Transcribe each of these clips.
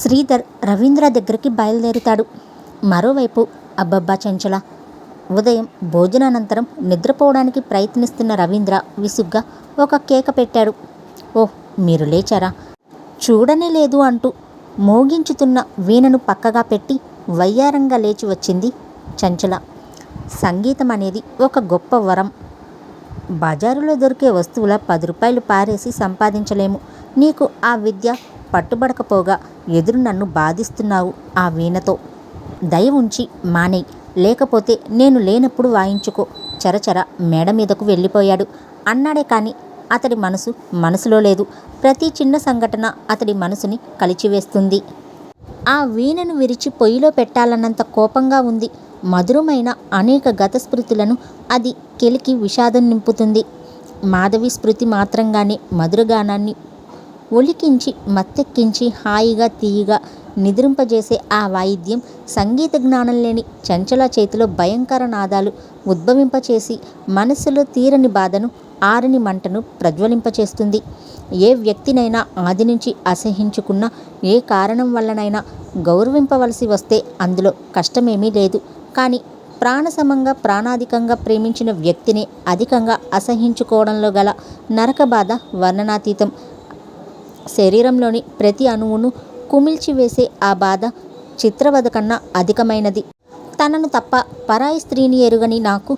శ్రీధర్ రవీంద్ర దగ్గరికి బయలుదేరుతాడు. మరోవైపు అబ్బబ్బా చెంచల ఉదయం భోజనానంతరం నిద్రపోవడానికి ప్రయత్నిస్తున్న రవీంద్ర విసుగ్గా ఒక కేక పెట్టాడు. ఓహ్ మీరు లేచారా? చూడనే లేదు అంటూ మోగించుతున్న వీణను పక్కగా పెట్టి వయ్యారంగా లేచి వచ్చింది చంచల. సంగీతం అనేది ఒక గొప్ప వరం. బజారులో దొరికే వస్తువుల పది రూపాయలు పారేసి సంపాదించలేము. నీకు ఆ విద్య పట్టుబడకపోగా ఎదురు నన్ను బాధిస్తున్నావు ఆ వీణతో. దయ ఉంచి మానేయ్. లేకపోతే నేను లేనప్పుడు వాయించుకో. చరచర మేడ మీదకు వెళ్ళిపోయాడు. అన్నాడే కానీ అతడి మనసు మనసులో లేదు. ప్రతి చిన్న సంఘటన అతడి మనసుని కలిచివేస్తుంది. ఆ వీణను విరిచి పొయ్యిలో పెట్టాలన్నంత కోపంగా ఉంది. మధురమైన అనేక గత స్మృతులను అది కెలికి విషాదం నింపుతుంది. మాధవి స్మృతి మాత్రంగానే మధురగానాన్ని ఒలికించి మత్తెక్కించి హాయిగా తీయగా నిద్రింపజేసే ఆ వాయిద్యం సంగీత జ్ఞానం లేని చంచల చేతిలో భయంకర నాదాలు ఉద్భవింపచేసి మనస్సులో తీరని బాధను ఆరని మంటను ప్రజ్వలింపచేస్తుంది. ఏ వ్యక్తినైనా ఆది నుంచి అసహించుకున్న ఏ కారణం వల్లనైనా గౌరవింపవలసి వస్తే అందులో కష్టమేమీ లేదు. కానీ ప్రాణసమంగా ప్రాణాధికంగా ప్రేమించిన వ్యక్తిని అధికంగా అసహించుకోవడంలో గల నరక బాధ వర్ణనాతీతం. శరీరంలోని ప్రతి అణువును కుమిల్చివేసే ఆ బాధ చిత్రవధ కన్నా అధికమైనది. తనను తప్ప పరాయి స్త్రీని ఎరుగని నాకు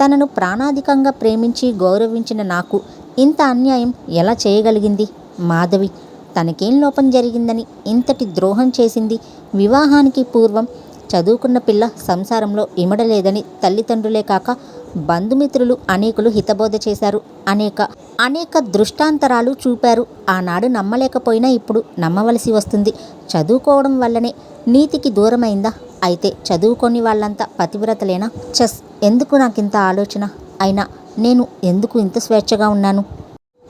తనను ప్రాణాధికంగా ప్రేమించి గౌరవించిన నాకు ఇంత అన్యాయం ఎలా చేయగలిగింది? మాధవి తనకేం లోపం జరిగిందని ఇంతటి ద్రోహం చేసింది వివాహానికి పూర్వం చదువుకున్న పిల్ల సంసారంలో ఇమడలేదని తల్లిదండ్రులే కాక బంధుమిత్రులు అనేకులు హితబోధ చేశారు. అనేక అనేక దృష్టాంతరాలు చూపారు. ఆనాడు నమ్మలేకపోయినా ఇప్పుడు నమ్మవలసి వస్తుంది. చదువుకోవడం వల్లనే నీతికి దూరమైందా? అయితే చదువుకొని వాళ్ళంతా పతివ్రతలేనా? చెస్ ఎందుకు నాకింత ఆలోచన? అయినా నేను ఎందుకు ఇంత స్వేచ్ఛగా ఉన్నాను?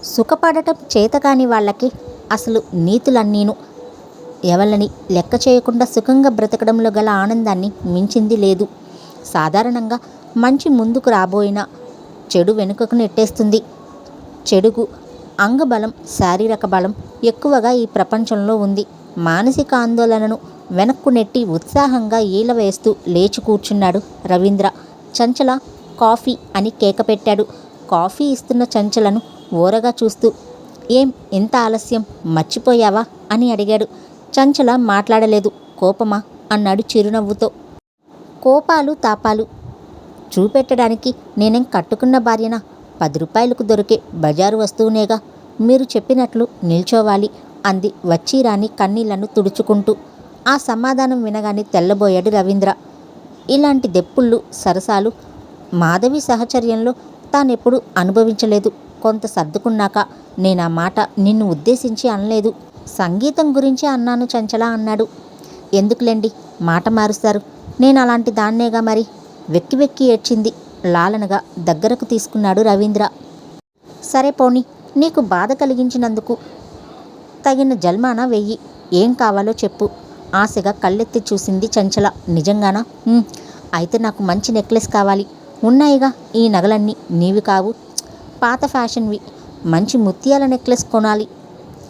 సుఖపడటం చేతకాని వాళ్ళకి అసలు నీతులన్నీను. ఎవళ్ళని లెక్క చేయకుండా సుఖంగా బ్రతకడంలో గల ఆనందాన్ని మించింది లేదు. సాధారణంగా మంచి ముందుకు రాబోయినా చెడు వెనుకకు నెట్టేస్తుంది. చెడుకు అంగబలం శారీరక బలం ఎక్కువగా ఈ ప్రపంచంలో ఉంది. మానసిక ఆందోళనను వెనక్కు నెట్టి ఉత్సాహంగా ఈల వేస్తూ లేచి కూర్చున్నాడు రవీంద్ర. చంచల కాఫీ అని కేక పెట్టాడు. కాఫీ ఇస్తున్న చంచలను ఓరగా చూస్తూ ఏం ఇంత ఆలస్యం? మర్చిపోయావా? అని అడిగాడు. చంచల మాట్లాడలేదు. కోపమా? అన్నాడు చిరునవ్వుతో. కోపాలు తాపాలు చూపెట్టడానికి నేనేం కట్టుకున్న భార్యనా? పది రూపాయలకు దొరికే బజారు వస్తువునేగా. మీరు చెప్పినట్లు నిల్చోవాలి అంది వచ్చిరాని కన్నీళ్ళను తుడుచుకుంటూ. ఆ సమాధానం వినగానే తెల్లబోయాడు రవీంద్ర. ఇలాంటి దెప్పుళ్ళు సరసాలు మాధవి సహచర్యంలో తానెప్పుడు అనుభవించలేదు. కొంత సర్దుకున్నాక నేను ఆ మాట నిన్ను ఉద్దేశించి అనలేదు. సంగీతం గురించి అన్నాను చంచలా అన్నాడు. ఎందుకులేండి? మాట మారుస్తారు. నేను అలాంటి దాన్నేగా మరి? వెక్కి వెక్కి ఏడ్చింది. లాలనగా దగ్గరకు తీసుకున్నాడు రవీంద్ర. సరే పోనీ నీకు బాధ కలిగించినందుకు తగిన జల్మానా వెయ్యి. ఏం కావాలో చెప్పు. ఆశగా కళ్ళెత్తి చూసింది చంచల. నిజంగానా? అయితే నాకు మంచి నెక్లెస్ కావాలి. ఉన్నాయిగా ఈ నగలన్నీ. నీవి కావు. పాత ఫ్యాషన్వి. మంచి ముత్యాల నెక్లెస్ కొనాలి.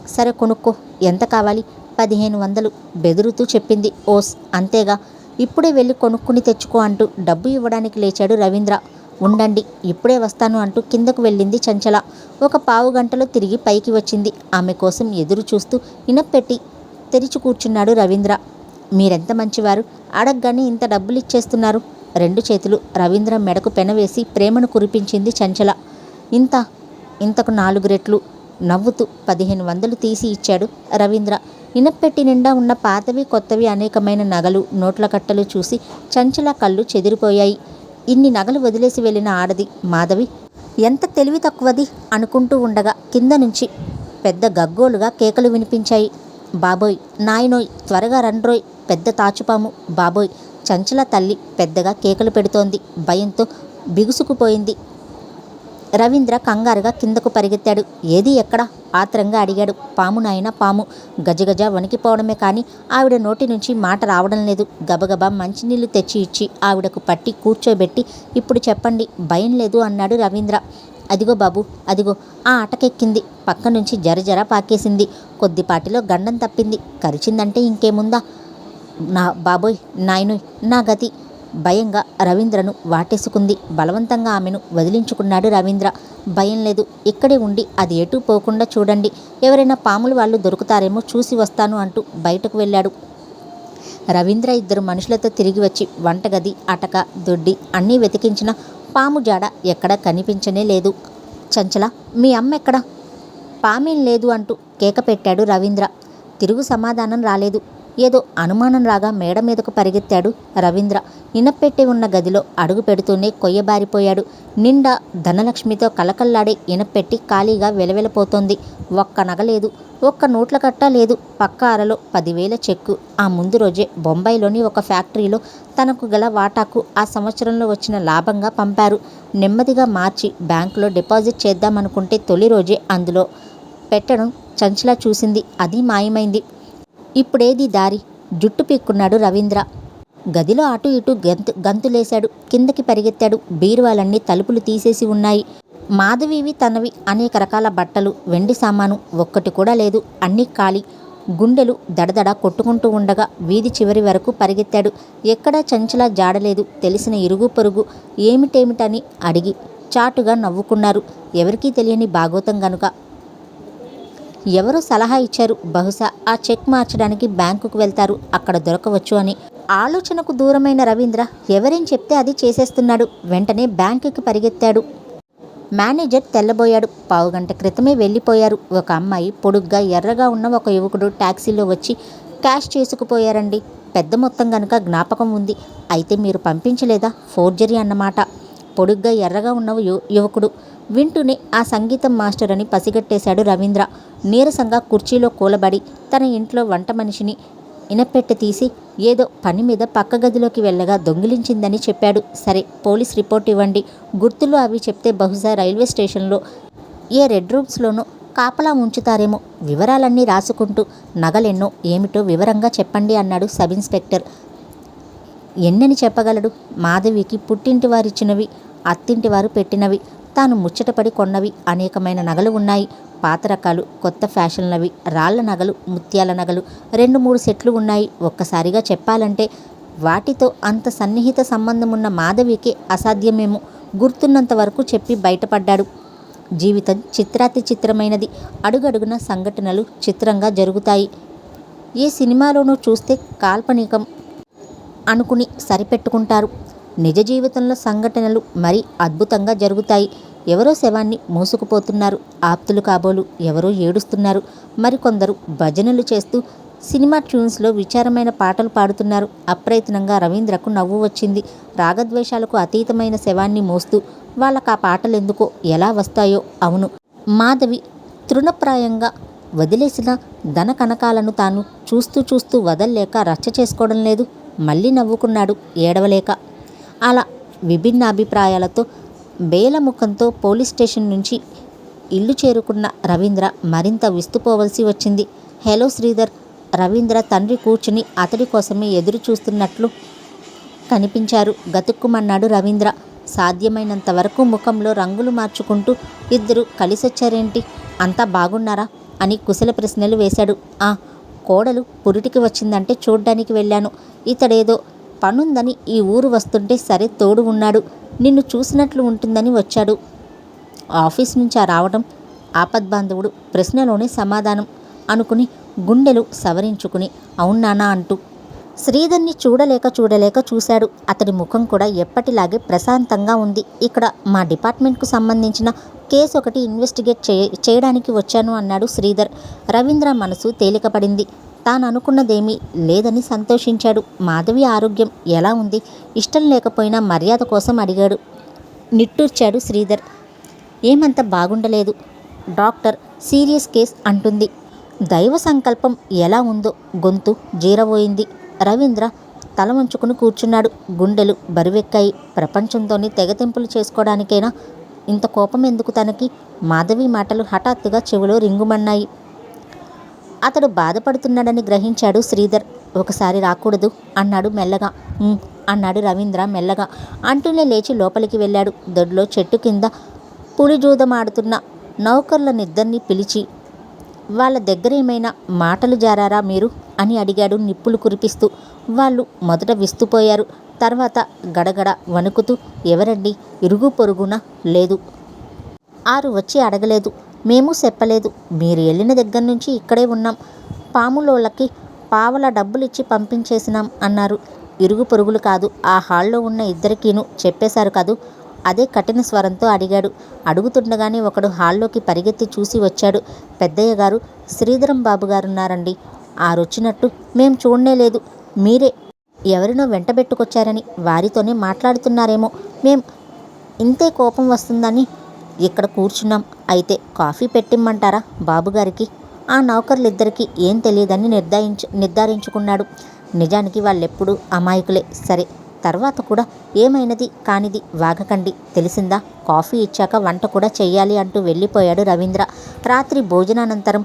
సరే కొనుక్కో. ఎంత కావాలి? పదిహేను వందలు బెదురుతూ చెప్పింది ఓస్. అంతేగా. ఇప్పుడే వెళ్ళి కొనుక్కుని తెచ్చుకో అంటూ డబ్బు ఇవ్వడానికి లేచాడు రవీంద్ర. ఉండండి ఇప్పుడే వస్తాను అంటూ కిందకు వెళ్ళింది చంచల. ఒక పావు గంటలో తిరిగి పైకి వచ్చింది. ఆమె కోసం ఎదురు చూస్తూ ఇనపెట్టి తెరిచి కూర్చున్నాడు రవీంద్ర. మీరెంత మంచివారు? అడగ్గానే ఇంత డబ్బులు ఇచ్చేస్తున్నారు రెండు చేతులు రవీంద్ర మెడకు పెనవేసి ప్రేమను కురిపించింది చంచల. ఇంత ఇంతకు నాలుగు రెట్లు. నవ్వుతూ పదిహేను వందలు తీసి ఇచ్చాడు రవీంద్ర. ఇనప్పెట్టి నిండా ఉన్న పాతవి కొత్తవి అనేకమైన నగలు నోట్ల కట్టలు చూసి చంచల కళ్ళు చెదిరిపోయాయి. ఇన్ని నగలు వదిలేసి వెళ్ళిన ఆడది మాధవి ఎంత తెలివి తక్కువది? అనుకుంటూ ఉండగా కింద నుంచి పెద్ద గగ్గోలుగా కేకలు వినిపించాయి. బాబోయ్ నాయనోయ్ త్వరగా రండ్రోయ్ పెద్ద తాచుపాము బాబోయ్ చంచల తల్లి పెద్దగా కేకలు పెడుతోంది భయంతో బిగుసుకుపోయింది. రవీంద్ర కంగారుగా కిందకు పరిగెత్తాడు. ఏది ఎక్కడ? ఆత్రంగా అడిగాడు. పాము నాయన పాము. గజగజ వణికిపోవడమే కానీ ఆవిడ నోటి నుంచి మాట రావడం లేదు. గబగబా మంచినీళ్ళు తెచ్చి ఇచ్చి ఆవిడకు పట్టి కూర్చోబెట్టి ఇప్పుడు చెప్పండి. భయం లేదు అన్నాడు రవీంద్ర. అదిగో బాబు అదిగో. ఆ అటకెక్కింది. పక్క నుంచి జరజర పాకేసింది. కొద్దిపాటిలో గండం తప్పింది. కరిచిందంటే ఇంకేముందా? నా బాబోయ్ నాయనోయ్ నా గతి. భయంగా రవీంద్రను వాటేసుకుంది. బలవంతంగా ఆమెను వదిలించుకున్నాడు రవీంద్ర. భయం లేదు. ఇక్కడే ఉండి అది ఎటు పోకుండా చూడండి. ఎవరైనా పాములు వాళ్ళు దొరుకుతారేమో చూసి వస్తాను అంటూ బయటకు వెళ్ళాడు. రవీంద్ర ఇద్దరు మనుషులతో తిరిగి వచ్చి వంటగది అటక దొడ్డి అన్నీ వెతికించిన పాము జాడ ఎక్కడా కనిపించనే లేదు. చంచల మీ అమ్మ ఎక్కడ? పామేం లేదు అంటూ కేక పెట్టాడు రవీంద్ర. తిరుగు సమాధానం రాలేదు. ఏదో అనుమానం రాగా మేడ మీదకు పరిగెత్తాడు రవీంద్ర. ఇనపెట్టి ఉన్న గదిలో అడుగు పెడుతూనే కొయ్యబారిపోయాడు. నిండా ధనలక్ష్మితో కలకల్లాడే ఇనపెట్టి ఖాళీగా వెలవెలపోతోంది. ఒక్క నగలేదు ఒక్క నోట్ల కట్ట లేదు పక్క అరలో పదివేల చెక్కు. ఆ ముందు రోజే బొంబాయిలోని ఒక ఫ్యాక్టరీలో తనకు గల వాటాకు ఆ సంవత్సరంలో వచ్చిన లాభంగా పంపారు. నెమ్మదిగా మార్చి బ్యాంకులో డిపాజిట్ చేద్దామనుకుంటే తొలి రోజే అందులో పెట్టడం చంచలా చూసింది. అది మాయమైంది. ఇప్పుడేది దారి? జుట్టు పీక్కున్నాడు రవీంద్ర. గదిలో అటు ఇటు గంతు గంతులేశాడు. కిందకి పరిగెత్తాడు. బీరువాలన్నీ తలుపులు తీసేసి ఉన్నాయి. మాధవివి తనవి అనేక రకాల బట్టలు వెండి సామాను ఒక్కటి కూడా లేదు. అన్నీ ఖాళీ. గుండెలు దడదడ కొట్టుకుంటూ ఉండగా వీధి చివరి వరకు పరిగెత్తాడు. ఎక్కడా చంచలా జాడలేదు తెలిసిన ఇరుగు పొరుగు ఏమిటేమిటని అడిగి చాటుగా నవ్వుకున్నారు. ఎవరికీ తెలియని భాగోతం గనుక ఎవరో సలహా ఇచ్చారు. బహుశా ఆ చెక్ మార్చడానికి బ్యాంకుకు వెళ్తారు. అక్కడ దొరకవచ్చు అని. ఆలోచనకు దూరమైన రవీంద్ర ఎవరేం చెప్తే అది చేసేస్తున్నాడు. వెంటనే బ్యాంకుకి పరిగెత్తాడు. మేనేజర్ తెల్లబోయాడు. పావుగంట క్రితమే వెళ్ళిపోయారు. ఒక అమ్మాయి పొడుగ్గా ఎర్రగా ఉన్న ఒక యువకుడు ట్యాక్సీలో వచ్చి క్యాష్ చేసుకుపోయారండి. పెద్ద మొత్తం గనుక జ్ఞాపకం ఉంది. అయితే మీరు పంపించలేదా? ఫోర్జరీ అన్నమాట. పొడుగ్గా ఎర్రగా ఉన్న యువకుడు వింటూనే ఆ సంగీతం మాస్టర్ అని పసిగట్టేశాడు రవీంద్ర. నీరసంగా కుర్చీలో కూలబడి తన ఇంట్లో వంట మనిషిని ఇనపెట్టె తీసి ఏదో పని మీద పక్క గదిలోకి వెళ్ళగా దొంగిలించిందని చెప్పాడు. సరే పోలీస్ రిపోర్ట్ ఇవ్వండి. గుర్తులు అవి చెప్తే బహుశా రైల్వే స్టేషన్లో ఏ రెడ్ రూమ్స్లోనూ కాపలా ఉంచుతారేమో వివరాలన్నీ రాసుకుంటూ నగలెన్నో ఏమిటో వివరంగా చెప్పండి అన్నాడు సబ్ ఇన్స్పెక్టర్. ఎన్నని చెప్పగలడు? మాధవికి పుట్టింటి వారిచ్చినవి అత్తింటి వారు పెట్టినవి. తాను ముచ్చటపడి కొన్నవి అనేకమైన నగలు ఉన్నాయి. పాత రకాలు కొత్త ఫ్యాషన్లవి రాళ్ళ నగలు ముత్యాల నగలు రెండు మూడు సెట్లు ఉన్నాయి. ఒక్కసారిగా చెప్పాలంటే వాటితో అంత సన్నిహిత సంబంధం ఉన్న మాధవికి అసాధ్యమేమో గుర్తున్నంత వరకు చెప్పి బయటపడ్డాడు. జీవితం చిత్రాతి చిత్రమైనది. అడుగడుగున సంఘటనలు చిత్రంగా జరుగుతాయి. ఏ సినిమాలోనూ చూస్తే కాల్పనికం అనుకుని సరిపెట్టుకుంటారు. నిజ జీవితంలో సంఘటనలు మరీ అద్భుతంగా జరుగుతాయి. ఎవరో శవాన్ని మోసుకుపోతున్నారు. ఆప్తులు కాబోలు ఎవరో ఏడుస్తున్నారు. మరికొందరు భజనలు చేస్తూ సినిమా ట్యూన్స్లో విచారమైన పాటలు పాడుతున్నారు. అప్రయత్నంగా రవీంద్రకు నవ్వు వచ్చింది. రాగద్వేషాలకు అతీతమైన శవాన్ని మోస్తూ వాళ్ళకు ఆ పాటలు ఎందుకో ఎలా వస్తాయో అవును. మాధవి తృణప్రాయంగా వదిలేసిన ధన కనకాలను తాను చూస్తూ చూస్తూ వదల్లేక రచ్చ చేసుకోవడం లేదు. మళ్ళీ నవ్వుకున్నాడు. ఏడవలేక అలా విభిన్న అభిప్రాయాలతో బేలముఖంతో పోలీస్ స్టేషన్ నుంచి ఇల్లు చేరుకున్న రవీంద్ర మరింత విస్తుపోవలసి వచ్చింది. హలో శ్రీధర్ రవీంద్ర తండ్రి కూర్చుని అతడి కోసమే ఎదురు చూస్తున్నట్లు కనిపించారు. గతుక్కుమన్నాడు రవీంద్ర. సాధ్యమైనంత వరకు ముఖంలో రంగులు మార్చుకుంటూ ఇద్దరు కలిసొచ్చారేంటి? అంతా బాగున్నారా? అని కుశల ప్రశ్నలు వేశాడు. ఆ కోడలు పురిటికి వచ్చిందంటే చూడ్డానికి వెళ్ళాను. ఇతడేదో పనుందని ఈ ఊరు వస్తుంటే సరే తోడు ఉన్నాడు. నిన్ను చూసినట్లు ఉంటుందని వచ్చాడు. ఆఫీస్ నుంచి ఆ రావడం ఆపద్బాంధవుడు ప్రశ్నలోనే సమాధానం అనుకుని గుండెలు సవరించుకుని అవునానా అంటూ శ్రీధర్ని చూడలేక చూడలేక చూశాడు. అతడి ముఖం కూడా ఎప్పటిలాగే ప్రశాంతంగా ఉంది. ఇక్కడ మా డిపార్ట్మెంట్కు సంబంధించిన కేసు ఒకటి ఇన్వెస్టిగేట్ చేయ చేయడానికి వచ్చాను అన్నాడు శ్రీధర్. రవీంద్ర మనసు తేలికపడింది. తాను అనుకున్నదేమీ లేదని సంతోషించాడు. మాధవి ఆరోగ్యం ఎలా ఉంది? ఇష్టం లేకపోయినా మర్యాద కోసం అడిగాడు. నిట్టూర్చాడు శ్రీధర్. ఏమంత బాగుండలేదు. డాక్టర్ సీరియస్ కేస్ అంటుంది. దైవ సంకల్పం ఎలా ఉందో గొంతు జీరబోయింది. రవీంద్ర తల వంచుకుని కూర్చున్నాడు. గుండెలు బరువెక్కాయి. ప్రపంచంతోని తెగతింపులు చేసుకోవడానికైనా ఇంత కోపం ఎందుకు తనకి? మాధవి మాటలు హఠాత్తుగా చెవిలో రింగుమన్నాయి. అతడు బాధపడుతున్నాడని గ్రహించాడు శ్రీధర్. ఒకసారి రాకూడదు అన్నాడు మెల్లగా. అన్నాడు రవీంద్ర మెల్లగా. అంటూనే లేచి లోపలికి వెళ్ళాడు. దొడ్లో చెట్టు కింద పులిజూదమాడుతున్న నౌకర్లనిద్దరినీ పిలిచి వాళ్ళ దగ్గర ఏమైనా మాటలు జారారా మీరు? అని అడిగాడు నిప్పులు కురిపిస్తూ. వాళ్ళు మొదట విస్తుపోయారు. తర్వాత గడగడ వణుకుతూ ఎవరండి? ఇరుగు పొరుగున? లేదు. ఆరు వచ్చి అడగలేదు. మేము చెప్పలేదు. మీరు వెళ్ళిన దగ్గర నుంచి ఇక్కడే ఉన్నాం. పాములోళ్ళకి పావల డబ్బులు ఇచ్చి పంపించేసినాం అన్నారు. ఇరుగు పొరుగులు కాదు ఆ హాల్లో ఉన్న ఇద్దరికీను చెప్పేశారు కాదు? అదే కఠిన స్వరంతో అడిగాడు. అడుగుతుండగానే ఒకడు హాల్లోకి పరిగెత్తి చూసి వచ్చాడు. పెద్దయ్య గారు శ్రీధరం బాబు గారున్నారండి. ఆరొచ్చినట్టు మేం చూడనే లేదు. మీరే ఎవరినో వెంటబెట్టుకొచ్చారని వారితోనే మాట్లాడుతున్నారేమో. మేం ఇంతే కోపం వస్తుందని ఇక్కడ కూర్చున్నాం. అయితే కాఫీ పెట్టిమ్మంటారా బాబుగారికి? ఆ నౌకర్లిద్దరికీ ఏం తెలియదని నిర్ధారించు నిర్ధారించుకున్నాడు. నిజానికి వాళ్ళెప్పుడూ అమాయకులే. సరే తర్వాత కూడా ఏమైనది కానిది వాగకండి. తెలిసిందా? కాఫీ ఇచ్చాక వంట కూడా చెయ్యాలి అంటూ వెళ్ళిపోయాడు రవీంద్ర. రాత్రి భోజనానంతరం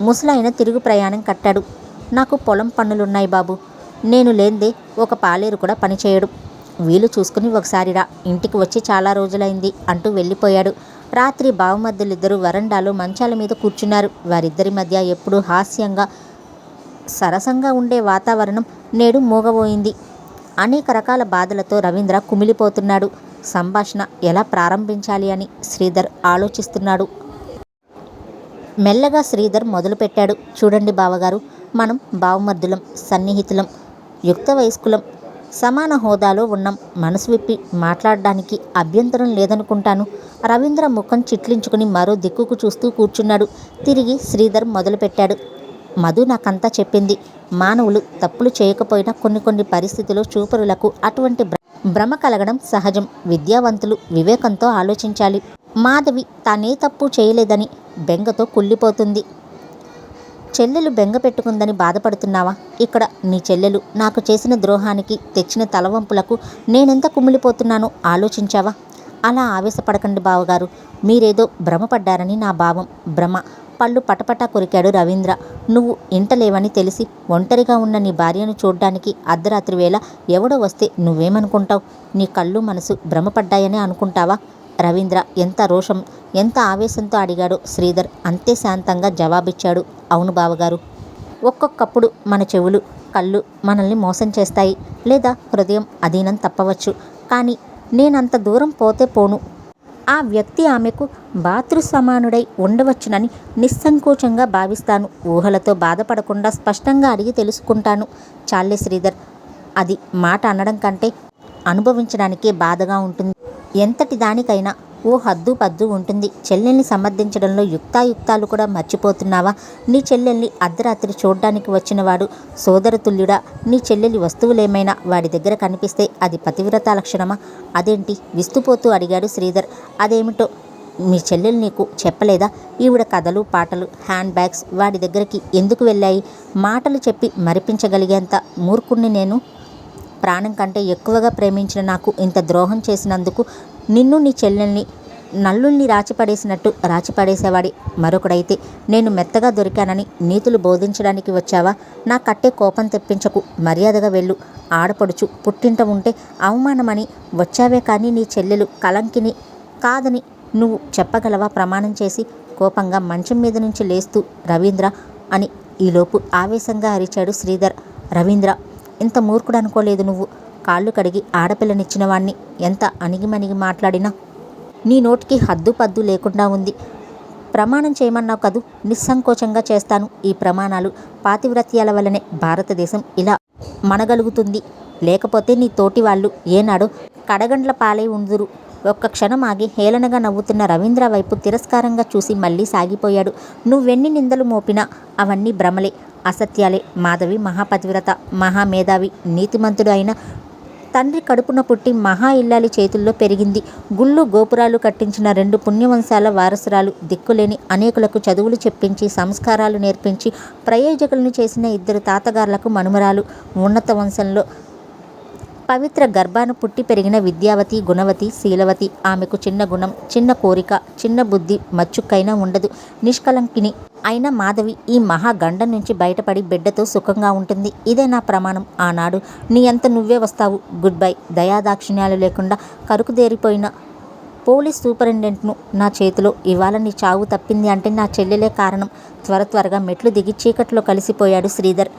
ముసలాయన తిరుగు ప్రయాణం కట్టాడు. నాకు పొలం పనులున్నాయి బాబు. నేను లేందే ఒక పాలేరు కూడా పనిచేయడు. వీలు చూసుకుని ఒకసారి రా ఇంటికి వచ్చి చాలా రోజులైంది అంటూ వెళ్ళిపోయాడు. రాత్రి బావమద్దులిద్దరూ వరండాలో మంచాల మీద కూర్చున్నారు. వారిద్దరి మధ్య ఎప్పుడూ హాస్యంగా సరసంగా ఉండే వాతావరణం నేడు మూగబోయింది. అనేక రకాల బాధలతో రవీంద్ర కుమిలిపోతున్నాడు. సంభాషణ ఎలా ప్రారంభించాలి అని శ్రీధర్ ఆలోచిస్తున్నాడు. మెల్లగా శ్రీధర్ మొదలుపెట్టాడు. చూడండి బావగారు మనం బావమర్దులం సన్నిహితులం యుక్త వయస్కులం సమాన హోదాలో ఉన్నాం మనసు విప్పి మాట్లాడడానికి అభ్యంతరం లేదనుకుంటాను. రవీంద్ర ముఖం చిట్లించుకుని మరో దిక్కుకు చూస్తూ కూర్చున్నాడు. తిరిగి శ్రీధర్ మొదలుపెట్టాడు. మధు నాకంతా చెప్పింది. మానవులు తప్పులు చేయకపోయినా కొన్ని కొన్ని పరిస్థితుల్లో చూపరులకు అటువంటి భ్రమ కలగడం సహజం. విద్యావంతులు వివేకంతో ఆలోచించాలి. మాధవి తానే తప్పు చేయలేదని బెంగతో కుళ్ళిపోతుంది. చెల్లెలు బెంగ పెట్టుకుందని బాధపడుతున్నావా? ఇక్కడ నీ చెల్లెలు నాకు చేసిన ద్రోహానికి తెచ్చిన తలవంపులకు నేనెంత కుమిలిపోతున్నానో ఆలోచించావా? అలా ఆవేశపడకండి బావగారు. మీరేదో భ్రమపడ్డారని నా భావం. భ్రమ. పళ్ళు పటపటా కొరికాడు రవీంద్ర. నువ్వు ఇంటలేవని తెలిసి ఒంటరిగా ఉన్న నీ భార్యను చూడ్డానికి అర్ధరాత్రి వేళ ఎవడో వస్తే నువ్వేమనుకుంటావు? నీ కళ్ళు మనసు భ్రమపడ్డాయని అనుకుంటావా? రవీంద్ర ఎంత రోషం ఎంత ఆవేశంతో అడిగాడో శ్రీధర్ అంతే శాంతంగా జవాబిచ్చాడు. అవును బావగారు. ఒక్కొక్కప్పుడు మన చెవులు కళ్ళు మనల్ని మోసం చేస్తాయి లేదా హృదయం అధీనం తప్పవచ్చు. కానీ నేనంత దూరం పోతే పోను. ఆ వ్యక్తి ఆమెకు భాతృ సమానుడై ఉండవచ్చునని నిస్సంకోచంగా భావిస్తాను. ఊహలతో బాధపడకుండా స్పష్టంగా అడిగి తెలుసుకుంటాను. చాలే శ్రీధర్ అది మాట అనడం కంటే అనుభవించడానికే బాధగా ఉంటుంది. ఎంతటి దానికైనా ఓ హద్దు పద్దు ఉంటుంది. చెల్లెల్ని సమర్థించడంలో యుక్తాయుక్తాలు కూడా మర్చిపోతున్నావా? నీ చెల్లెల్ని అర్ధరాత్రి చూడ్డానికి వచ్చినవాడు సోదరతుల్యుడా? నీ చెల్లెలి వస్తువులేమైనా వాడి దగ్గర కనిపిస్తే అది పతివ్రత లక్షణమా? అదేంటి? విస్తుపోతూ అడిగాడు శ్రీధర్. అదేమిటో మీ చెల్లెలు నీకు చెప్పలేదా? ఈవిడ కథలు పాటలు హ్యాండ్ బ్యాగ్స్ వాడి దగ్గరికి ఎందుకు వెళ్ళాయి? మాటలు చెప్పి మరిపించగలిగేంత మూర్ఖుణ్ణి నేను? ప్రాణం కంటే ఎక్కువగా ప్రేమించిన నాకు ఇంత ద్రోహం చేసినందుకు నిన్ను నీ చెల్లెల్ని నల్లుల్ని రాచిపడేసినట్టు రాచిపడేసేవాడి మరొకడైతే నేను మెత్తగా దొరికానని నీతులు బోధించడానికి వచ్చావా? నా కట్టే కోపం తెప్పించకు మర్యాదగా వెళ్ళు. ఆడపడుచు పుట్టింట ఉంటే అవమానమని వచ్చావే కానీ నీ చెల్లెలు కలంకిని కాదని నువ్వు చెప్పగలవా? ప్రమాణం చేసి కోపంగా మంచం మీద నుంచి లేస్తూ రవీంద్ర అని ఈలోపు ఆవేశంగా అరిచాడు శ్రీధర్. రవీంద్ర ఇంత మూర్ఖుడు అనుకోలేదు నువ్వు. కాళ్ళు కడిగి ఆడపిల్లనిచ్చినవాణ్ణి ఎంత అణిగిమణిగి మాట్లాడినా? నీ నోటికి హద్దు పద్దు లేకుండా ఉంది. ప్రమాణం చేయమన్నావు కదూ? నిస్సంకోచంగా చేస్తాను ఈ ప్రమాణాలు. పాతివ్రత్యాల వల్లనే భారతదేశం ఇలా మనగలుగుతుంది. లేకపోతే నీ తోటి వాళ్ళు ఏనాడు కడగండ్ల పాలై ఉందురు ఒక్క క్షణం ఆగి హేళనగా నవ్వుతున్న రవీంద్ర వైపు తిరస్కారంగా చూసి మళ్ళీ సాగిపోయాడు. నువ్వెన్ని నిందలు మోపినా అవన్నీ భ్రమలే. అసత్యాలే. మాధవి మహాపతివ్రత మహామేధావి నీతిమంతుడు అయిన తండ్రి కడుపున పుట్టి మహా ఇల్లాలి చేతుల్లో పెరిగింది. గుళ్ళు గోపురాలు కట్టించిన రెండు పుణ్యవంశాల వారసురాలు దిక్కులేని అనేకులకు చదువులు చెప్పించి సంస్కారాలు నేర్పించి ప్రయోజకులను చేసిన ఇద్దరు తాతగారులకు మనుమరాలు. ఉన్నత వంశంలో పవిత్ర గర్భాను పుట్టి పెరిగిన విద్యావతి గుణవతి శీలవతి ఆమెకు చిన్న గుణం చిన్న కోరిక చిన్న బుద్ధి మచ్చుక్కైనా ఉండదు. నిష్కలంకిని అయిన మాధవి ఈ మహాగండం నుంచి బయటపడి బిడ్డతో సుఖంగా ఉంటుంది. ఇదే నా ప్రమాణం. ఆనాడు నీ అంత నువ్వే వస్తావు. Good bye. దయాదాక్షిణ్యాలు లేకుండా కరుకుదేరిపోయిన పోలీస్ సూపరింటెండెంట్ను నా చేతిలో ఇవాళ నీ చావు తప్పింది అంటే నా చెల్లెలే కారణం. త్వర త్వరగా మెట్లు దిగి చీకట్లో కలిసిపోయాడు శ్రీధర్.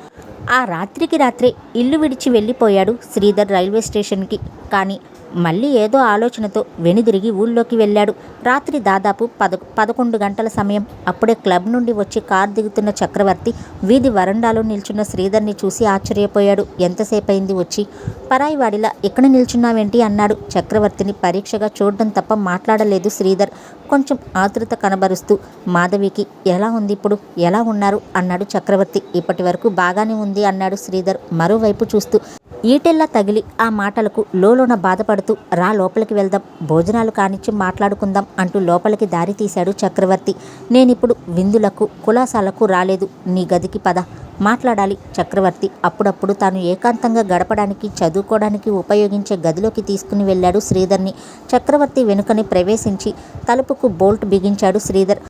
ఆ రాత్రికి రాత్రే ఇల్లు విడిచి వెళ్ళిపోయాడు శ్రీధర్ రైల్వే స్టేషన్కి. కానీ మళ్ళీ ఏదో ఆలోచనతో వెనుదిరిగి ఊళ్ళోకి వెళ్ళాడు. రాత్రి దాదాపు పద పదకొండు గంటల సమయం. అప్పుడే క్లబ్ నుండి వచ్చి కారు దిగుతున్న చక్రవర్తి వీధి వరండాలో నిల్చున్న శ్రీధర్ని చూసి ఆశ్చర్యపోయాడు. ఎంతసేపు అయింది వచ్చి? పరాయి వాడిలా ఎక్కడ నిల్చున్నావేంటి? అన్నాడు. చక్రవర్తిని పరీక్షగా చూడడం తప్ప మాట్లాడలేదు శ్రీధర్. కొంచెం ఆతృత కనబరుస్తూ మాధవికి ఎలా ఉంది ఇప్పుడు? ఎలా ఉన్నారు? అన్నాడు చక్రవర్తి. ఇప్పటి వరకు బాగానే ఉంది అన్నాడు శ్రీధర్. మరోవైపు చూస్తూ ఈటెల్లా తగిలి ఆ మాటలకు లోలోన మాట్లాడుతూ రా లోపలికి వెళ్దాం భోజనాలు కానిచ్చి మాట్లాడుకుందాం అంటూ లోపలికి దారి తీశాడు చక్రవర్తి. నేనిప్పుడు విందులకు కులాసాలకు రాలేదు. నీ గదికి పద. మాట్లాడాలి. చక్రవర్తి అప్పుడప్పుడు తాను ఏకాంతంగా గడపడానికి చదువుకోవడానికి ఉపయోగించే గదిలోకి తీసుకుని వెళ్ళాడు శ్రీధర్ని. చక్రవర్తి వెనుకని ప్రవేశించి తలుపుకు బోల్ట్ బిగించాడు శ్రీధర్.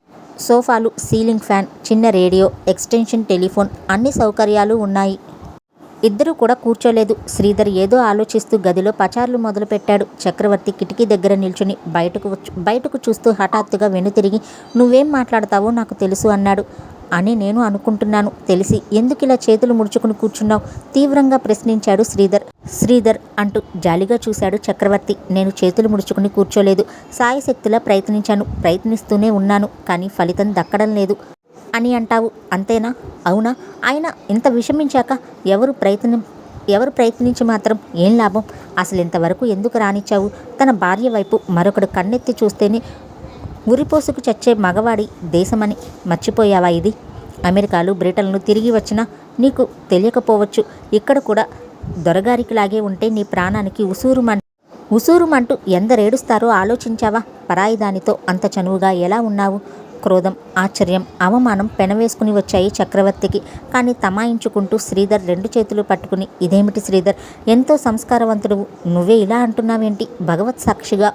సోఫాలు సీలింగ్ ఫ్యాన్ చిన్న రేడియో ఎక్స్టెన్షన్ టెలిఫోన్ అన్ని సౌకర్యాలు ఉన్నాయి. ఇద్దరూ కూడా కూర్చోలేదు. శ్రీధర్ ఏదో ఆలోచిస్తూ గదిలో పచార్లు మొదలుపెట్టాడు. చక్రవర్తి కిటికీ దగ్గర నిల్చుని బయటకు బయటకు చూస్తూ హఠాత్తుగా వెనుతిరిగి నువ్వేం మాట్లాడతావో నాకు తెలుసు అన్నాడు. అని నేను అనుకుంటున్నాను. తెలిసి ఎందుకు ఇలా చేతులు ముడుచుకుని కూర్చున్నావు? తీవ్రంగా ప్రశ్నించాడు శ్రీధర్. శ్రీధర్ అంటూ జాలిగా చూశాడు చక్రవర్తి. నేను చేతులు ముడుచుకుని కూర్చోలేదు. సాయశక్తిలా ప్రయత్నించాను. ప్రయత్నిస్తూనే ఉన్నాను. కానీ ఫలితం దక్కడం లేదు. అని అంటావు. అంతేనా? అవునా? ఆయన ఇంత విషమించాక ఎవరు ప్రయత్నం ఎవరు ప్రయత్నించి మాత్రం ఏం లాభం? అసలు ఇంతవరకు ఎందుకు రానిచ్చావు? తన భార్య వైపు మరొకడు కన్నెత్తి చూస్తేనే ఉరిపోసుకు చచ్చే మగవాడి దేశమని మర్చిపోయావా ఇది? అమెరికాలు బ్రిటన్లు తిరిగి వచ్చినా నీకు తెలియకపోవచ్చు. ఇక్కడ కూడా దొరగారికిలాగే ఉంటే నీ ప్రాణానికి ఉసూరుమన్ ఉసూరుమంటూ ఎందరేడుస్తారో ఆలోచించావా? పరాయి దానితో అంత చనువుగా ఎలా ఉన్నావు? క్రోధం ఆశ్చర్యం అవమానం పెనవేసుకుని వచ్చాయి చక్రవర్తికి. కానీ తమాయించుకుంటూ శ్రీధర్ రెండు చేతులు పట్టుకుని ఇదేమిటి శ్రీధర్? ఎంతో సంస్కారవంతుడు. నువ్వే ఇలా అంటున్నావేంటి? భగవత్ సాక్షిగా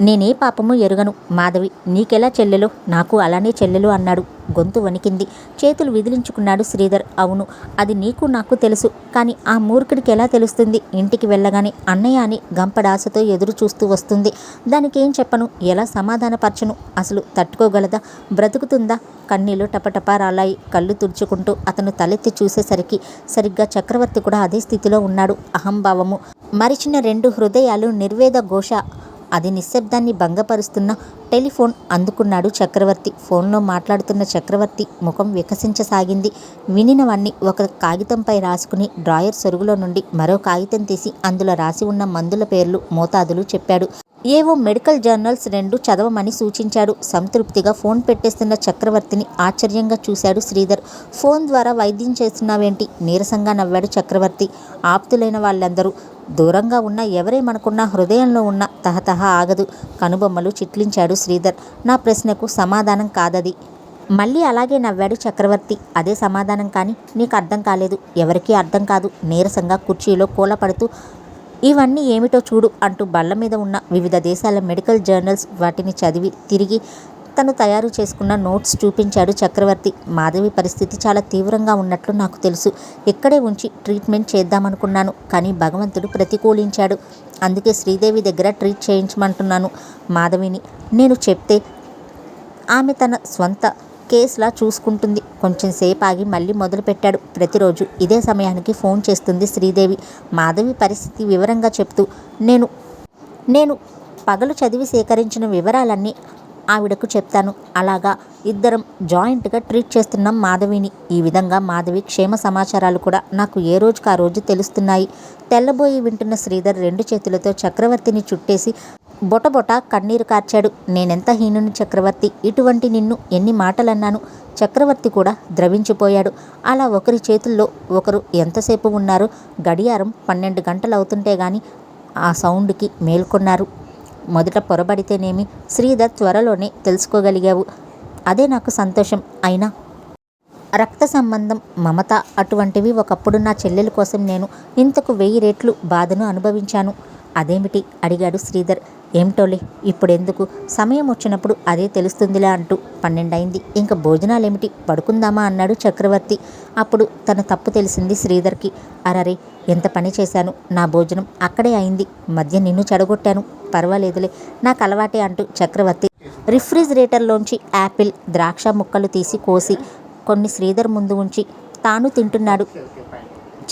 నేనే పాపము ఎరుగను. మాధవి నీకెలా చెల్లెలు? నాకు అలానే చెల్లెలు అన్నాడు. గొంతు వణికింది. చేతులు విదిలించుకున్నాడు శ్రీధర్. అవును అది నీకు నాకు తెలుసు. కానీ ఆ మూర్ఖుడికి ఎలా తెలుస్తుంది? ఇంటికి వెళ్ళగానే అన్నయ్య అని గంపడాసతో ఎదురు చూస్తూ వస్తుంది. దానికేం చెప్పను? ఎలా సమాధానపరచను? అసలు తట్టుకోగలదా? బ్రతుకుతుందా? కన్నీళ్ళు టపటపా రాలాయి కళ్ళు తుడుచుకుంటూ అతను తలెత్తి చూసేసరికి సరిగ్గా చక్రవర్తి కూడా అదే స్థితిలో ఉన్నాడు. అహంభావము. మరిచిన రెండు హృదయాలు నిర్వేద ఘోష అది నిశ్శబ్దాన్ని భంగపరుస్తున్న టెలిఫోన్ అందుకున్నాడు చక్రవర్తి. ఫోన్లో మాట్లాడుతున్న చక్రవర్తి ముఖం వికసించసాగింది. వినినవన్నీ ఒక కాగితంపై రాసుకుని డ్రాయర్ సొరుగులో నుండి మరో కాగితం తీసి అందులో రాసి ఉన్న మందుల పేర్లు మోతాదులు చెప్పాడు. ఏవో మెడికల్ జర్నల్స్ రెండు చదవమని సూచించాడు. సంతృప్తిగా ఫోన్ పెట్టేస్తున్న చక్రవర్తిని ఆశ్చర్యంగా చూశాడు శ్రీధర్. ఫోన్ ద్వారా వైద్యం చేస్తున్నావేంటి? నీరసంగా నవ్వాడు చక్రవర్తి. ఆప్తులైన వాళ్ళందరూ దూరంగా ఉన్న ఎవరేమనుకున్నా హృదయంలో ఉన్న తహతహ ఆగదు కనుబొమ్మలు చిట్లించాడు శ్రీధర్. నా ప్రశ్నకు సమాధానం కాదది. మళ్ళీ అలాగే నవ్వాడు చక్రవర్తి. అదే సమాధానం కానీ నీకు అర్థం కాలేదు. ఎవరికీ అర్థం కాదు. నీరసంగా కుర్చీలో కూలపడుతూ ఇవన్నీ ఏమిటో చూడు అంటూ బల్ల మీద ఉన్న వివిధ దేశాల మెడికల్ జర్నల్స్ వాటిని చదివి తిరిగి తను తయారు చేసుకున్న నోట్స్ చూపించాడు చక్రవర్తి. మాధవి పరిస్థితి చాలా తీవ్రంగా ఉన్నట్లు నాకు తెలుసు. ఇక్కడే ఉంచి ట్రీట్మెంట్ చేద్దామనుకున్నాను కానీ భగవంతుడు ప్రతికూలించాడు. అందుకే శ్రీదేవి దగ్గర ట్రీట్ చేయించమంటున్నాను. మాధవిని నేను చెప్తే ఆమె తన స్వంత కేసులా చూసుకుంటుంది. కొంచెం సేపు ఆగి మళ్ళీ మొదలుపెట్టాడు. ప్రతిరోజు ఇదే సమయానికి ఫోన్ చేస్తుంది శ్రీదేవి. మాధవి పరిస్థితి వివరంగా చెప్తూ నేను నేను పగలు చదివి సేకరించిన వివరాలన్నీ ఆవిడకు చెప్తాను. అలాగా ఇద్దరం జాయింట్గా ట్రీట్ చేస్తున్నాం మాధవిని. ఈ విధంగా మాధవి క్షేమ సమాచారాలు కూడా నాకు ఏ రోజుకు ఆ రోజు తెలుస్తున్నాయి. తెల్లబోయి వింటున్న శ్రీధర్ రెండు చేతులతో చక్రవర్తిని చుట్టేసి బొటబొట కన్నీరు కార్చాడు. నేనెంత హీనుని చక్రవర్తి? ఇటువంటి నిన్ను ఎన్ని మాటలన్నాను? చక్రవర్తి కూడా ద్రవించిపోయాడు. అలా ఒకరి చేతుల్లో ఒకరు ఎంతసేపు ఉన్నారో? గడియారం పన్నెండు గంటలు అవుతుంటే గాని ఆ సౌండ్కి మేల్కొన్నారు. మొదట పొరబడితేనేమి? శ్రీధర్ త్వరలోనే తెలుసుకోగలిగావు. అదే నాకు సంతోషం అయినా? రక్త సంబంధం మమత అటువంటివి ఒకప్పుడు నా చెల్లెల కోసం నేను ఇంతకు వెయ్యి రెట్లు బాధను అనుభవించాను. అదేమిటి? అడిగాడు శ్రీధర్. ఏమిటోలే ఇప్పుడెందుకు? సమయం వచ్చినప్పుడు అదే తెలుస్తుందిలే అంటూ పన్నెండయింది ఇంకా భోజనాలేమిటి? పడుకుందామా? అన్నాడు చక్రవర్తి. అప్పుడు తన తప్పు తెలిసింది శ్రీధర్కి. అరరే ఎంత పని చేశాను? నా భోజనం అక్కడే అయింది. మధ్య నిన్ను చెడగొట్టాను. పర్వాలేదులే నాకు అలవాటే అంటూ చక్రవర్తి రిఫ్రిజిరేటర్లోంచి యాపిల్ ద్రాక్ష ముక్కలు తీసి కోసి కొన్ని శ్రీధర్ ముందు ఉంచి తాను తింటున్నాడు.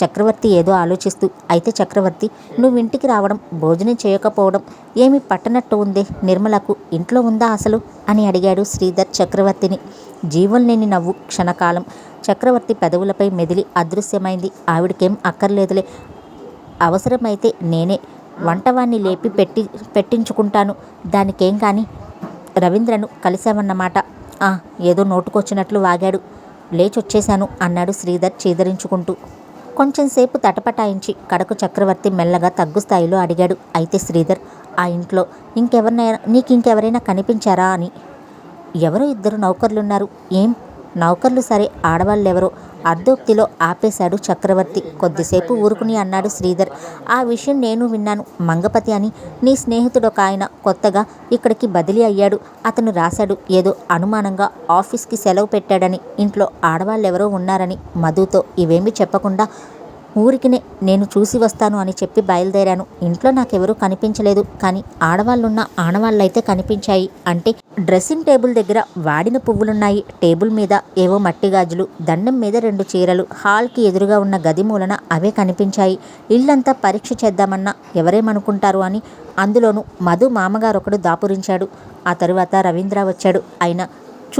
చక్రవర్తి ఏదో ఆలోచిస్తూ అయితే చక్రవర్తి నువ్వు ఇంటికి రావడం భోజనం చేయకపోవడం ఏమి పట్టనట్టు ఉందే? నిర్మలకు ఇంట్లో ఉందా అసలు? అని అడిగాడు శ్రీధర్ చక్రవర్తిని. జీవం లేని నవ్వు క్షణకాలం. చక్రవర్తి పెదవులపై మెదిలి అదృశ్యమైంది. ఆవిడకేం అక్కర్లేదులే. అవసరమైతే నేనే వంటవాణ్ణి లేపి పెట్టి పెట్టించుకుంటాను. దానికేం కానీ రవీంద్రను కలిశామన్నమాట "ఆ, ఏదో నోటుకొచ్చినట్లు వాగాడు. లేచొచ్చేశాను అన్నాడు శ్రీధర్ చీదరించుకుంటూ. కొంచెంసేపు తటపటాయించి కడకు చక్రవర్తి మెల్లగా తగ్గు స్థాయిలో అడిగాడు. అయితే శ్రీధర్ ఆ ఇంట్లో ఇంకెవరినైనా నీకు ఇంకెవరైనా కనిపించారా అని. ఎవరో ఇద్దరు నౌకర్లున్నారు. ఏం? నౌకర్లు సరే ఆడవాళ్ళెవరో అర్ధోక్తిలో ఆపేశాడు చక్రవర్తి. కొద్దిసేపు ఊరుకుని అన్నాడు శ్రీధర్. ఆ విషయం నేను విన్నాను. మంగపతి అని నీ స్నేహితుడు ఒక ఆయన కొత్తగా ఇక్కడికి బదిలీ అయ్యాడు. అతను రాశాడు ఏదో అనుమానంగా ఆఫీస్కి సెలవు పెట్టాడని ఇంట్లో ఆడవాళ్ళెవరో ఉన్నారని మధుతో ఇవేమీ చెప్పకుండా ఊరికినే నేను చూసి వస్తాను అని చెప్పి బయలుదేరాను. ఇంట్లో నాకెవరూ కనిపించలేదు. కానీ ఆడవాళ్ళున్న ఆడవాళ్ళైతే కనిపించాయి. అంటే డ్రెస్సింగ్ టేబుల్ దగ్గర వాడిన పువ్వులున్నాయి. టేబుల్ మీద ఏవో మట్టి గాజులు దండం మీద రెండు చీరలు హాల్కి ఎదురుగా ఉన్న గది మూలన అవే కనిపించాయి. ఇల్లంతా పరీక్ష చేద్దామన్నా ఎవరేమనుకుంటారు అని అందులోనూ మధు మామగారు ఒకడు దాపురించాడు. ఆ తరువాత రవీంద్ర వచ్చాడు. ఆయన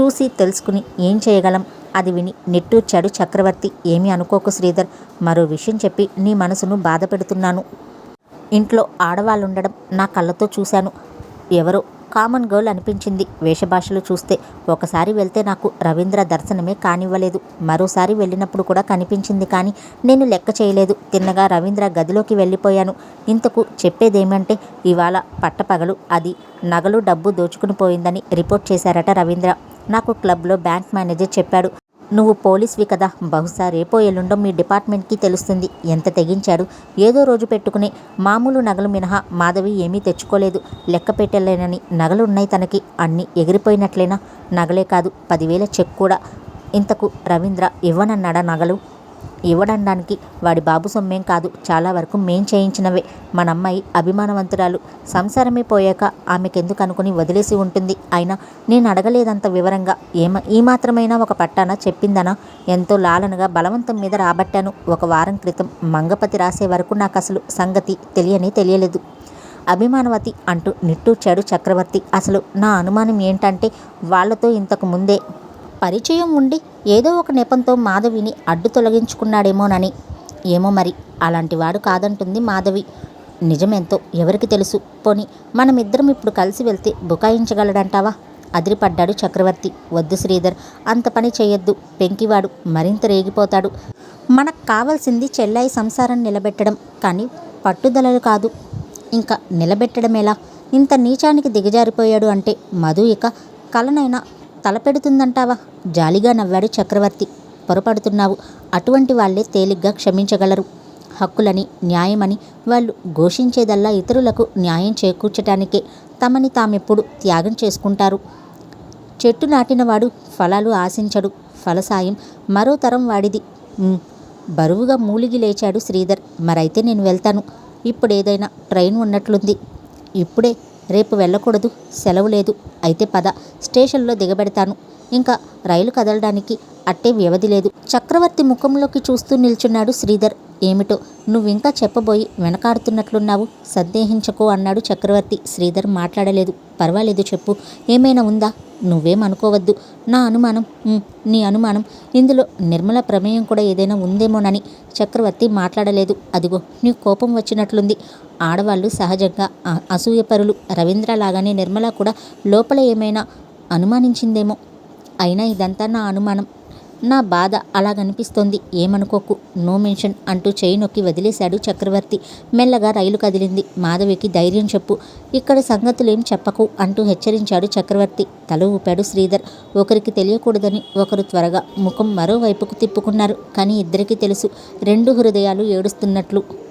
చూసి తెలుసుకుని ఏం చేయగలం? అది విని నిట్టూర్చాడు చక్రవర్తి ఏమీ అనుకోకు శ్రీధర్. మరో విషయం చెప్పి నీ మనసును బాధ పెడుతున్నాను. ఇంట్లో ఆడవాళ్ళు ఉండడం నా కళ్ళతో చూశాను. ఎవరో కామన్ గర్ల్ అనిపించింది వేషభాషలు చూస్తే. ఒకసారి వెళ్తే నాకు రవీంద్ర దర్శనమే కానివ్వలేదు. మరోసారి వెళ్ళినప్పుడు కూడా కనిపించింది కానీ నేను లెక్క చేయలేదు. తిన్నగా రవీంద్ర గదిలోకి వెళ్ళిపోయాను. ఇంతకు చెప్పేదేమంటే ఇవాళ పట్టపగలు అది నగలు డబ్బు దోచుకుని పోయిందని రిపోర్ట్ చేశారట రవీంద్ర. నాకు క్లబ్లో బ్యాంక్ మేనేజర్ చెప్పాడు. నువ్వు పోలీస్వి కదా బహుశా రేపో ఎల్లుండో మీ డిపార్ట్మెంట్కి తెలుస్తుంది. ఎంత తెగించాడు? ఏదో రోజు పెట్టుకుని మామూలు నగలు మినహా మాధవి ఏమీ తెచ్చుకోలేదు. లెక్క పెట్టలేనని నగలు ఉన్నాయి తనకి అన్నీ ఎగిరిపోయినట్లేనా? నగలే కాదు పదివేల చెక్ కూడా. ఇంతకు రవీంద్ర ఇవ్వనన్నాడా నగలు? ఇవ్వడనడానికి వాడి బాబు సొమ్మేం కాదు. చాలా వరకు మేం చేయించినవే. మన అమ్మాయి అభిమానవంతురాలు. సంసారమే పోయాక ఆమెకెందుకు అనుకుని వదిలేసి ఉంటుంది. అయినా నేను అడగలేదంత వివరంగా. ఏమ ఈ మాత్రమైనా ఒక పట్టాన చెప్పిందనా? ఎంతో లాలనగా బలవంతం మీద రాబట్టాను. ఒక వారం క్రితం మంగపతి రాసే వరకు నాకు అసలు సంగతి తెలియనే తెలియలేదు. అభిమానవతి అంటూ నిట్టూర్చాడు చక్రవర్తి. అసలు నా అనుమానం ఏంటంటే వాళ్ళతో ఇంతకు ముందే పరిచయం ఉండి ఏదో ఒక నెపంతో మాధవిని అడ్డు తొలగించుకున్నాడేమోనని. ఏమో మరి అలాంటి వాడు కాదంటుంది మాధవి. నిజమెంతో ఎవరికి తెలుసు? పోని మనమిద్దరం ఇప్పుడు కలిసి వెళ్తే బుకాయించగలడంటావా? అదిరిపడ్డాడు చక్రవర్తి. వద్దు శ్రీధర్ అంత పని చేయొద్దు. పెంకివాడు మరింత రేగిపోతాడు. మనకు కావాల్సింది చెల్లాయి సంసారం నిలబెట్టడం కానీ పట్టుదలలు కాదు. ఇంకా నిలబెట్టడం ఎలా ఇంత నీచానికి దిగజారిపోయాడు అంటే మధు ఇక కలనైనా తలపెడుతుందంటావా? జాలిగా నవ్వాడు చక్రవర్తి. పొరపడుతున్నావు. అటువంటి వాళ్ళే తేలిగ్గా క్షమించగలరు. హక్కులని న్యాయమని వాళ్ళు ఘోషించేదల్లా ఇతరులకు న్యాయం చేకూర్చటానికే తమని తామెప్పుడు త్యాగం చేసుకుంటారు. చెట్టు నాటినవాడు ఫలాలు ఆశించడు. ఫలసాయం మరో తరం వాడిది. బరువుగా మూలిగి లేచాడు శ్రీధర్. మరైతే నేను వెళ్తాను. ఇప్పుడు ఏదైనా ట్రైన్ ఉన్నట్లుంది. ఇప్పుడే రేపు వెళ్ళకూడదు సెలవు లేదు. అయితే పద స్టేషన్లో దిగబెడతాను. ఇంకా రైలు కదలడానికి అట్టే వ్యవధి లేదు. చక్రవర్తి ముఖంలోకి చూస్తూ నిల్చున్నాడు శ్రీధర్. ఏమిటో నువ్వింకా చెప్పబోయి వెనకాడుతున్నట్లున్నావు? సందేహించకు అన్నాడు చక్రవర్తి. శ్రీధర్ మాట్లాడలేదు. పర్వాలేదు చెప్పు. ఏమైనా ఉందా? నువ్వేం అనుకోవద్దు నా అనుమానం నీ అనుమానం. ఇందులో నిర్మల ప్రమేయం కూడా ఏదైనా ఉందేమోనని చక్రవర్తి మాట్లాడలేదు. అదిగో నీ కోపం వచ్చినట్లుంది. ఆడవాళ్ళు సహజంగా అసూయపరులు. రవీంద్ర లాగానే నిర్మల కూడా లోపల ఏమైనా అనుమానించిందేమో. అయినా ఇదంతా నా అనుమానం. నా బాధ అలాగనిపిస్తోంది. ఏమనుకోకు. నో మెన్షన్ అంటూ చేయి నొక్కి వదిలేశాడు చక్రవర్తి. మెల్లగా రైలు కదిలింది. మాధవికి ధైర్యం చెప్పు. ఇక్కడ సంగతులేం చెప్పకు అంటూ హెచ్చరించాడు చక్రవర్తి. తల ఊపాడు శ్రీధర్. ఒకరికి తెలియకూడదని ఒకరు త్వరగా. ముఖం మరోవైపుకు తిప్పుకున్నారు. కానీ ఇద్దరికీ తెలుసు. రెండు హృదయాలు ఏడుస్తున్నట్లు.